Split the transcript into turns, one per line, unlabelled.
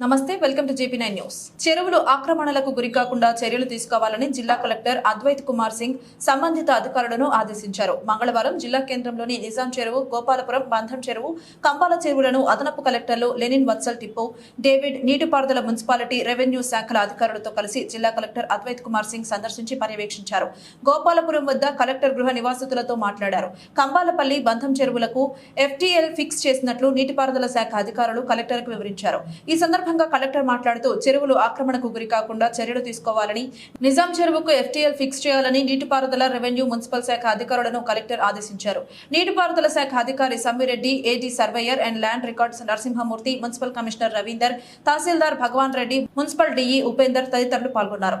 నమస్తే welcome to JP nine news. చెరువులు ఆక్రమణలకు గురికాకుండా చర్యలు తీసుకోవాలని జిల్లా కలెక్టర్ అద్వైత్ కుమార్ సింగ్ సంబంధిత అధికారులను ఆదేశించారు. మంగళవారం జిల్లా కేంద్రంలోని నిజాం చెరువు గోపాలపురం బంధం చెరువు కంపాల చెరువులను అదనపు కలెక్టర్లు లెనిన్ వత్సల్ టిప్పు డేవిడ్ నీటిపారుదల మున్సిపాలిటీ రెవెన్యూ శాఖల అధికారులతో కలిసి జిల్లా కలెక్టర్ అద్వైత్ కుమార్ సింగ్ సందర్శించి పర్యవేక్షించారు. గోపాలపురం వద్ద కలెక్టర్ గృహ నివాసితులతో మాట్లాడారు. కంబాలపల్లి బంధం చెరువులకు ఎఫ్టీఎల్ ఫిక్స్ చేసినట్లు నీటిపారుదల శాఖ అధికారులు కలెక్టర్కు వివరించారు. ఈ సందర్భంగా కలెక్టర్ మాట్లాడుతూ చెరువులు ఆక్రమణకు గురి కాకుండా చర్యలు తీసుకోవాలని నిజాం చెరువుకు ఎఫ్టీఎల్ ఫిక్స్ చేయాలని నీటిపారుదల రెవెన్యూ మున్సిపల్ శాఖ అధికారులను కలెక్టర్ ఆదేశించారు. నీటిపారుదల శాఖ అధికారి Sammireddy AD surveyor and land records Narasimhamurthy municipal commissioner Ravinder tahsildar Bhagavan Reddy municipal DE Upender తదితరులు పాల్గొన్నారు.